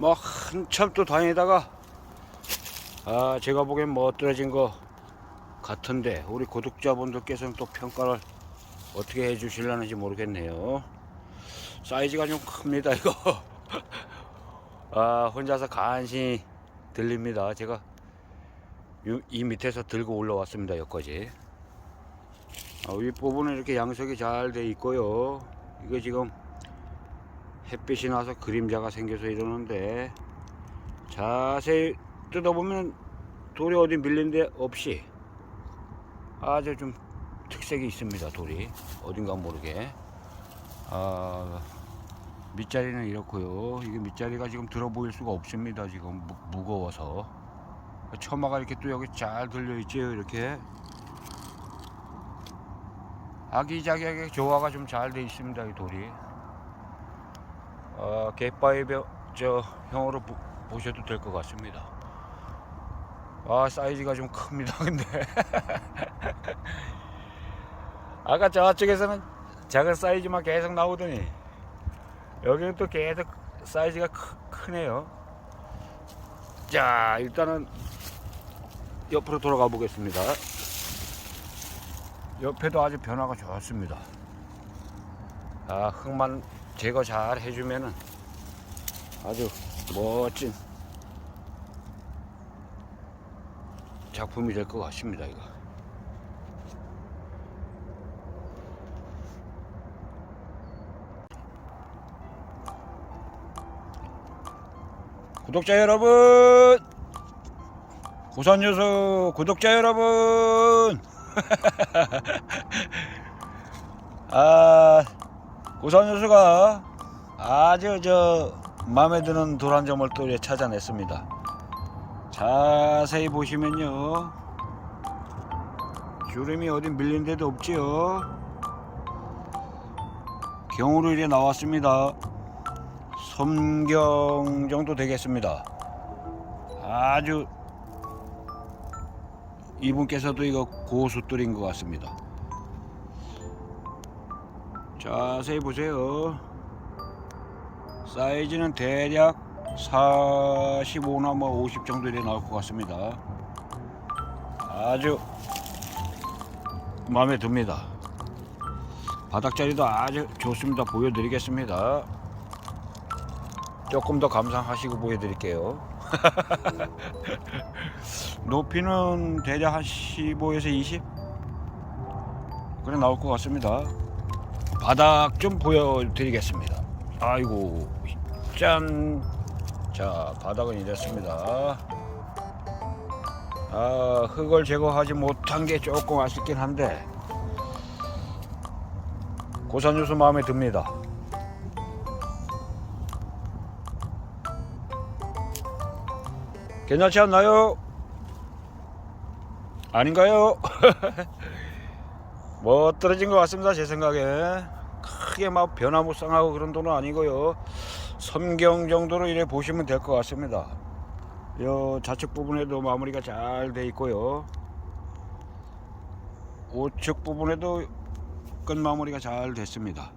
한참 또 다니다가 아 제가 보기엔 뭐 떨어진 거 같은데 우리 구독자분들께서는 또 평가를 어떻게 해주실라는지 모르겠네요. 사이즈가 좀 큽니다 이거. 아 혼자서 간신히 들립니다. 제가 요- 이 밑에서 들고 올라왔습니다 여기까지. 아, 윗부분은 이렇게 양석이 잘 돼 있고요. 이거 지금 햇빛이 나서 그림자가 생겨서 이러는데 자세히 뜯어보면 돌이 어디 밀린 데 없이 아주 좀 특색이 있습니다 돌이. 어딘가 모르게. 아 밑자리는 이렇고요. 이게 밑자리가 지금 들어 보일 수가 없습니다 지금. 무, 무거워서. 처마가 이렇게 또 여기 잘 들려 있지요 이렇게. 아기자기하게 조화가 좀 잘 돼 있습니다 이 돌이. 어, 갯바위 벼- 저 형으로 보, 보셔도 될 것 같습니다. 아 사이즈가 좀 큽니다. 근데 아까 저쪽에서는 작은 사이즈만 계속 나오더니 여기는 또 계속 사이즈가 크, 크네요. 자 일단은 옆으로 돌아가 보겠습니다. 옆에도 아주 변화가 좋습니다. 아 흙만 제거 잘 해주면은 아주 멋진 작품이 될 것 같습니다 이거. 구독자 여러분! 고산유수 구독자 여러분! 아 고산유수가 아주 저 마음에 드는 돌한 점을 또 이렇게 찾아냈습니다. 자세히 보시면요. 주름이 어디 밀린 데도 없지요. 경우로 이래 나왔습니다. 섬경 정도 되겠습니다. 아주 이분께서도 이거 고수돌인 것 같습니다. 자세히 보세요. 사이즈는 대략 45나 뭐 50 정도 에 나올 것 같습니다. 아주 마음에 듭니다. 바닥자리도 아주 좋습니다. 보여드리겠습니다. 조금 더 감상하시고 보여드릴게요. 높이는 대략 한 15에서 20? 그래 나올 것 같습니다. 바닥 좀 보여드리겠습니다. 아이고 짠. 자 바닥은 이랬습니다. 아 흙을 제거하지 못한 게 조금 아쉽긴 한데 고산유수 마음에 듭니다. 괜찮지 않나요? 아닌가요? 뭐 떨어진 것 같습니다 제 생각에 크게 막 변화무쌍하고 그런 돈은 아니고요. 섬경 정도로 이래 보시면 될 것 같습니다. 요 좌측 부분에도 마무리가 잘 돼 있고요. 우측 부분에도 끝 마무리가 잘 됐습니다.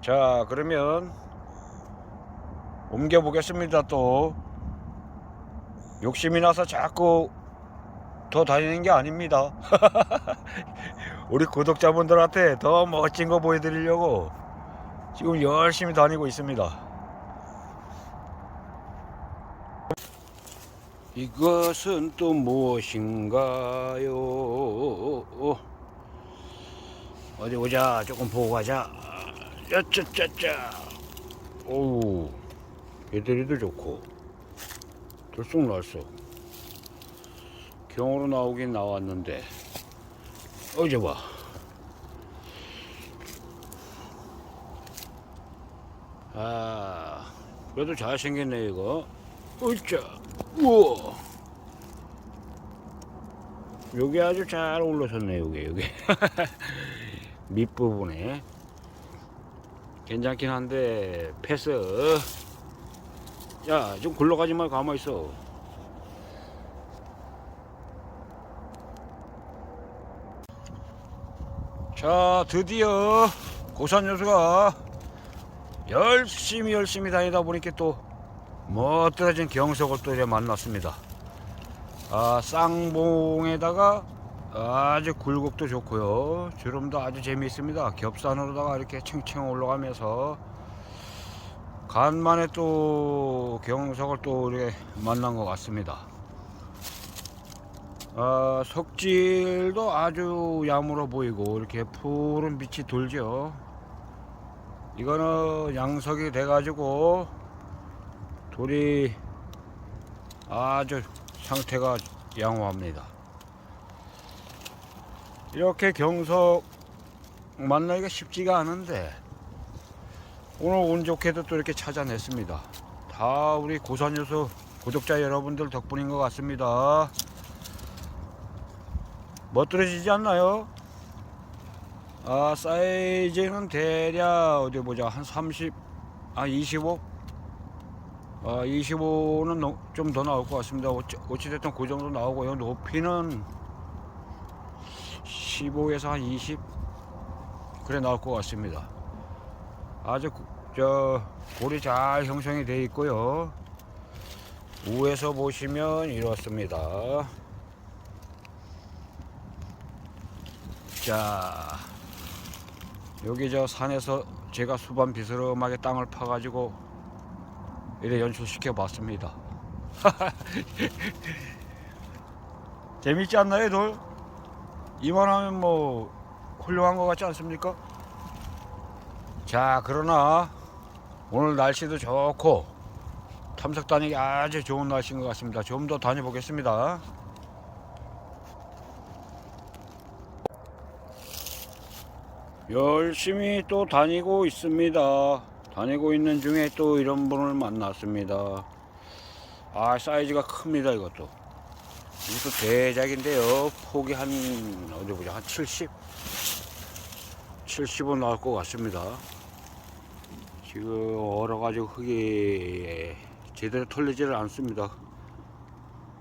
자 그러면 옮겨 보겠습니다 또. 욕심이 나서 자꾸 더 다니는 게 아닙니다. 우리 구독자분들한테 더 멋진 거 보여드리려고 지금 열심히 다니고 있습니다. 이것은 또 무엇인가요? 어디 보자. 조금 보고 가자. 야짜짜짜. 오우. 얘들이도 좋고. 들쑥날쑥. 경으로 나오긴 나왔는데 어제 봐. 아 그래도 잘생겼네 이거. 으쌰 우와. 여기 아주 잘 올라섰네 여기 여기 밑부분에 괜찮긴 한데 패스 야 좀 굴러가지 말고 가만히 있어 자 드디어 고산 여수가 열심히 열심히 다니다 보니까 또 멋들어진 경석을 또 이제 만났습니다. 아 쌍봉에다가 아주 굴곡도 좋고요. 주름도 아주 재미있습니다. 겹산으로다가 이렇게 층층 올라가면서 간만에 또 경석을 또 이렇게 만난 것 같습니다 아, 석질도 아주 야물어 보이고 이렇게 푸른 빛이 돌죠. 이거는 양석이 돼 가지고 돌이 아주 상태가 양호합니다. 이렇게 경석 만나기가 쉽지가 않은데 오늘 운 좋게도 또 이렇게 찾아냈습니다. 다 우리 고산유수 구독자 여러분들 덕분인 것 같습니다. 멋들어지지 않나요? 아 사이즈는 대략 어디 보자 한 30, 아 25, 아 25는 좀 더 나올 것 같습니다. 어찌, 어찌됐든 그 정도 나오고요. 높이는 15에서 한 20 그래 나올 것 같습니다. 아주 구- 저 골이 잘 형성이 되어 있고요. 우에서 보시면 이렇습니다. 자 여기 저 산에서 제가 수반 비스름하게 땅을 파가지고 이래 연출시켜 봤습니다 재밌지 않나요 돌? 이만하면 뭐 훌륭한 것 같지 않습니까? 자 그러나 오늘 날씨도 좋고 탐석 다니기 아주 좋은 날씨인 것 같습니다 좀 더 다녀보겠습니다 열심히 또 다니고 있습니다. 다니고 있는 중에 또 이런 분을 만났습니다. 아, 사이즈가 큽니다, 이것도. 이것도 대작인데요. 폭이 한, 어디 보자, 한 70? 70은 나올 것 같습니다. 지금 얼어가지고 흙이 제대로 털리지를 않습니다.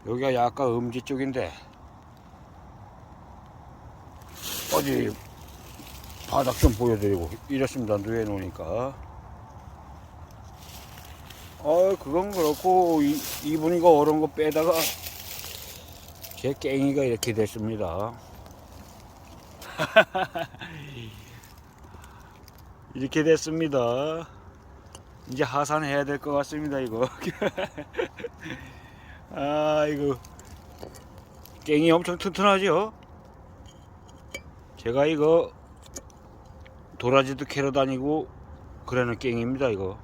여기가 약간 음지 쪽인데, 어디 바닥 좀 보여드리고 이렇습니다 누에 놓으니까. 어 그건 그렇고 이, 이분이가 얼은 거 빼다가 제 깽이가 이렇게 됐습니다. 이렇게 됐습니다. 이제 하산해야 될 것 같습니다 이거. 아 이거 깽이 엄청 튼튼하죠? 제가 이거 도라지도 캐러 다니고 그러는 깽입니다 이거.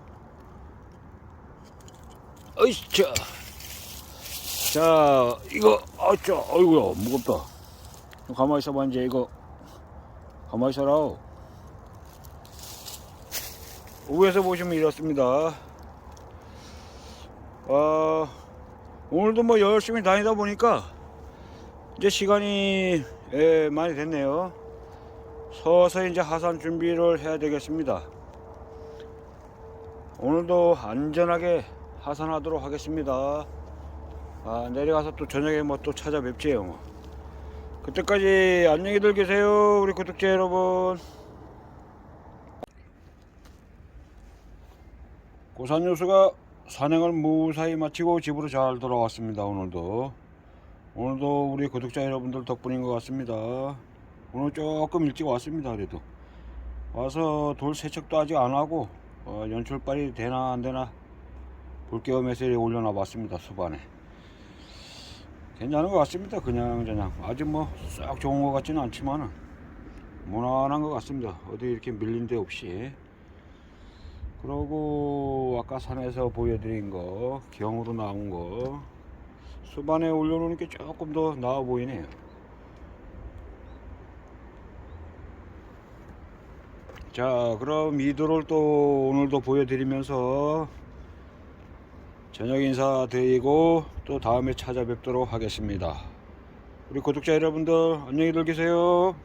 어이차 자. 이거 아짜 어이구야 무겁다. 좀 가만히 있어봐 이제 이거. 가만히 있어라. 위에서 보시면 이렇습니다. 아 오늘도 뭐 열심히 다니다 보니까 이제 시간이 예, 많이 됐네요 서서히 이제 하산 준비를 해야 되겠습니다. 오늘도 안전하게 하산하도록 하겠습니다. 아, 내려가서 또 저녁에 뭐 또 찾아뵙지요. 뭐. 그때까지 안녕히들 계세요. 우리 구독자 여러분. 고산유수가 산행을 무사히 마치고 집으로 잘 돌아왔습니다. 오늘도. 오늘도 우리 구독자 여러분들 덕분인 것 같습니다. 오늘 조금 일찍 왔습니다 그래도. 와서 돌 세척도 아직 안 하고 어, 연출발이 되나 안 되나 볼게임에서 올려놔 봤습니다 수반에. 괜찮은 것 같습니다 그냥 그냥. 아직 뭐싹 좋은 것 같지는 않지만은 무난한 것 같습니다. 어디 이렇게 밀린 데 없이. 그러고 아까 산에서 보여드린 거 경으로 나온 거 수반에 올려놓으니까 조금 더 나아 보이네요 자 그럼 이도를 또 오늘도 보여드리면서 저녁 인사 드리고 또 다음에 찾아뵙도록 하겠습니다. 우리 구독자 여러분들 안녕히 계세요